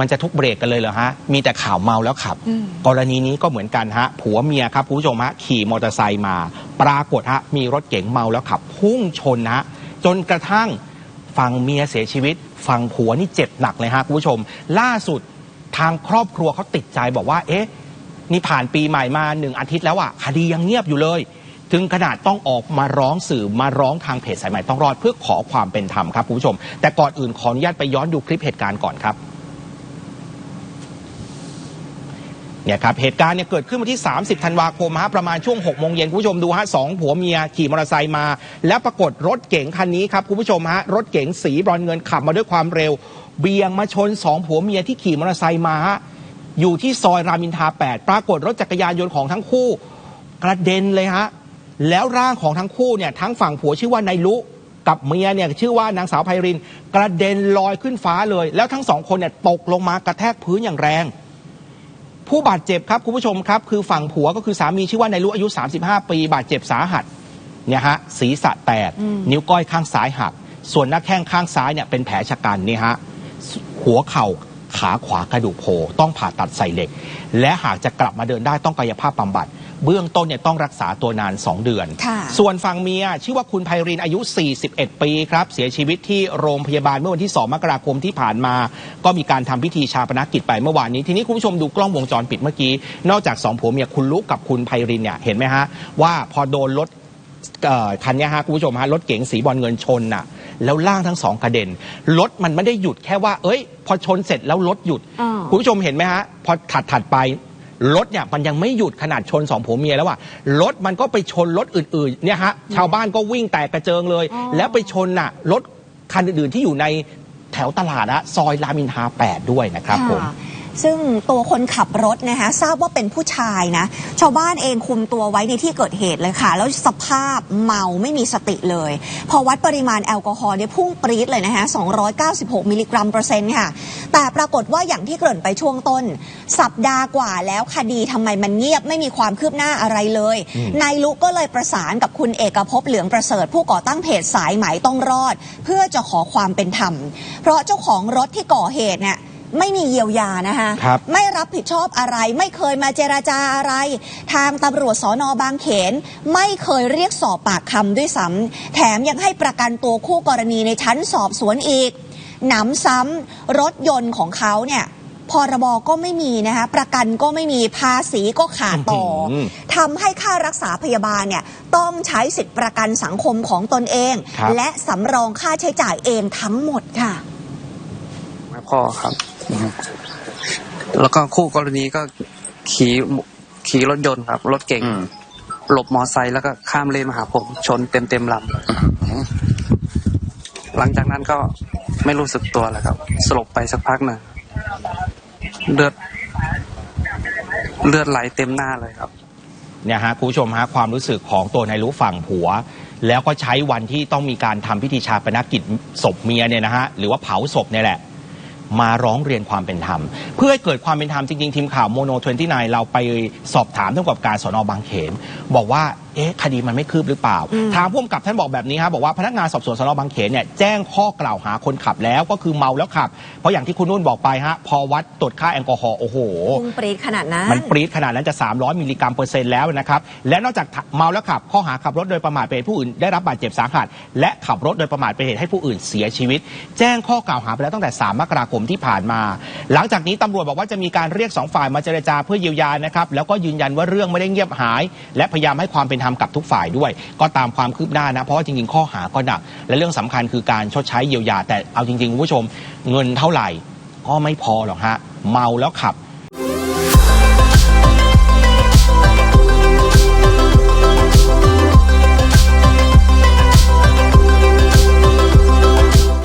มันจะทุกเบรกกันเลยเหรอฮะ มีแต่ข่าวเมาแล้วขับอืมกรณีนี้ก็เหมือนกันฮะ ผัวเมียครับคุณผู้ชมฮะขี่มอเตอร์ไซค์มา ปรากฏฮะมีรถเก๋งเมาแล้วขับ พุ่งชนฮะจนกระทั่งฝั่งเมียเสียชีวิตฝั่งผัวนี่เจ็บหนักเลยฮะคุณผู้ชม ล่าสุดทางครอบครัวเขาติดใจบอกว่า เอ๊ะ นี่ผ่านปีใหม่มาหนึ่งอาทิตย์แล้วอะคดียังเงียบอยู่เลย ถึงขนาดต้องออกมาร้องสื่อมาร้องทางเพจสายใหม่ต้องรอดเพื่อขอความเป็นธรรมครับคุณผู้ชม แต่ก่อนอื่นขออนุญาตไปย้อนดูคลิปเหตุการณ์ก่อนครับ เนี่ยครับเหตุการณ์เนี่ยเกิดขึ้นวันที่ 30 ธันวาคมฮะประมาณช่วง6โมงเย็นคุณผู้ชมดูฮะสองผัวเมียขี่มอเตอร์ไซค์มา แล้วปรากฏรถเก๋งคันนี้ครับคุณผู้ชมฮะรถเก๋งสีบรอนเงินขับมาด้วยความเร็ว เบี่ยงมาชนสองผัวเมียที่ขี่มอเตอร์ไซค์มาฮะอยู่ที่ซอยรามินทา 8 ปรากฏรถจักรยานยนต์ของทั้งคู่ กระเด็นเลยฮะแล้วร่างของทั้งคู่เนี่ยทั้งฝั่งผัวชื่อว่านายลุกับเมียเนี่ยชื่อว่านางสาวไพริน กระเด็นลอยขึ้นฟ้าเลย แล้วทั้งสองคนเนี่ยตกลงมากระแทกพื้นอย่างแรง ผู้บาดเจ็บครับคุณผู้ชมครับ คือฝั่งผัวก็คือสามีชื่อว่านายลุอายุ 35 ปีบาดเจ็บสาหัสเนี่ยฮะศีรษะแตกอืมนิ้วก้อยข้างซ้ายหัก ส่วนหน้าแข้งข้างซ้ายเนี่ยเป็นแผลชะกันนี่ฮะหัวเข่าขาขวากระดูกโผล่ต้องผ่าตัดใส่เหล็ก และหากจะกลับมาเดินได้ต้องกายภาพบำบัด เบื้องต้นเนี่ยต้องรักษาตัวนาน 2 เดือนค่ะส่วนฝั่งเมียชื่อว่าคุณไพรินอายุ 41 ปีครับเสียชีวิตที่โรงพยาบาลเมื่อวันที่ 2 มกราคมที่ผ่านมา ก็มีการทำพิธีชาปนกิจไปเมื่อวานนี้ ทีนี้คุณผู้ชมดูกล้องวงจรปิดเมื่อกี้ นอกจากสองผัวเมียคุณลุกกับคุณไพรินเนี่ยเห็นไหมฮะว่าพอโดนรถเอ่อคันเนี้ยฮะคุณผู้ชมฮะรถเก๋งสีบอลเงินชนน่ะ แล้วล่างทั้งสองกระเด็นรถมันไม่ได้หยุดแค่ว่า เอ้ย พอชนเสร็จแล้วรถหยุดอ่าคุณผู้ชมเห็นไหมฮะ พอถัดถัดไป รถเนี่ยมันยังไม่หยุดขนาดชนสองผัวเมียแล้วอะรถมันก็ไปชนรถอื่นๆเนี่ยฮะชาวบ้านก็วิ่งแตกกระเจิงเลยอ๋อแล้วไปชนน่ะรถคันอื่นๆที่อยู่ในแถวตลาดอะซอยรามอินทรา8ด้วยนะครับผมค่ะ ซึ่งตัวคนขับรถนะคะทราบว่าเป็นผู้ชายนะ ชาวบ้านเองคุมตัวไว้ในที่เกิดเหตุเลยค่ะ แล้วสภาพเมาไม่มีสติเลย พอวัดปริมาณแอลกอฮอล์เนี่ยพุ่งปรี๊ดเลยนะคะ296 มิลลิกรัมเปอร์เซ็นต์ค่ะ แต่ปรากฏว่าอย่างที่เกริ่นไปช่วงต้น สัปดาห์กว่าแล้วคดีทำไมมันเงียบไม่มีความคืบหน้าอะไรเลยอืมนายลุก็เลยประสานกับคุณเอกภพเหลืองประเสริฐ ผู้ก่อตั้งเพจสายไหมต้องรอด เพื่อจะขอความเป็นธรรม เพราะเจ้าของรถที่ก่อเหตุเนี่ย ไม่มีเยียวยานะคะครับไม่รับผิดชอบอะไร ไม่เคยมาเจราจาอะไร ทางตำรวจสอนอบางเขน ไม่เคยเรียกสอบปากคำด้วยซ้ำแถมยังให้ประกันตัวคู่กรณีในชั้นสอบสวนอีกหนำซ้ำรถยนต์ของเขาเนี่ยพรบก็ไม่มีนะคะประกันก็ไม่มีภาษีก็ขาดต่ออมทำให้ค่ารักษาพยาบาลเนี่ยต้องใช้สิทธิประกันสังคมของตนเองครับและสำรองค่าใช้จ่ายเองทั้งหมดค่ะไม่พ่อครับ แล้วก็คู่กรณีก็ขี่ขี่รถยนต์ครับ รถเก่ง อืม หลบมอไซค์แล้วก็ข้ามเลนมาหาผมชนเต็มเต็มๆลำหลังจากนั้นก็ไม่รู้สึกตัวแล้วครับ สลบไปสักพักหนึ่งเลือด เลือดไหลเต็มหน้าเลยครับ เนี่ยฮะคุณผู้ชมฮะความรู้สึกของตัวนายรู้ฝั่งผัว แล้วก็ใช้วันที่ต้องมีการทำพิธีชาปนกิจศพเมียเนี่ยนะฮะหรือว่าเผาศพเนี่ยแหละ มาร้องเรียนความเป็นธรรม เพื่อให้เกิดความเป็นธรรมจริงๆ ทีมข่าวโมโน29 เราไปสอบถามท่านกับการสอนอบางเขนบอกว่า เอ๊ะคดีมันไม่คืบหรือเปล่าอืมทางผู้กำกับท่านบอกแบบนี้ครับบอกว่าพนักงานสอบสวนสนบางเขนเนี่ยแจ้งข้อกล่าวหาคนขับแล้วก็คือเมาแล้วขับ เพราะอย่างที่คุณนุ่นบอกไปฮะพอวัดตรวจค่าแอลกอฮอล์โอ้โหพุ่งปรีดขนาดนั้นมันปรี๊ดขนาดนั้นจะ 300มิลลิกรัมเปอร์เซ็นต์แล้วนะครับและนอกจากเมาแล้วขับข้อหาขับรถโดยประมาทเป็นเหตุผู้อื่นได้รับบาดเจ็บสาหัสและขับรถโดยประมาทเป็นเหตุให้ผู้อื่นเสียชีวิต แจ้งข้อกล่าวหาไปแล้วตั้งแต่ 3 มกราคมที่ผ่านมา หลังจากนี้ตำรวจบอกว่าจะมีการเรียกสองฝ่ายมาเจรจาเพื่อเยียวยานะครับแล้วก็ยืนยันว่าเรื่องไม่ได้เงียบหาย และพยายามให้ความเป็นธรรมกับทุกฝ่ายด้วย ก็ตามความคืบหน้านะ เพราะว่าจริงๆ ข้อหาก็หนัก และเรื่องสำคัญคือการชดใช้เยียวยา แต่เอาจริงๆคุณผู้ชม เงินเท่าไหร่ก็ไม่พอหรอกฮะ เมาแล้วขับ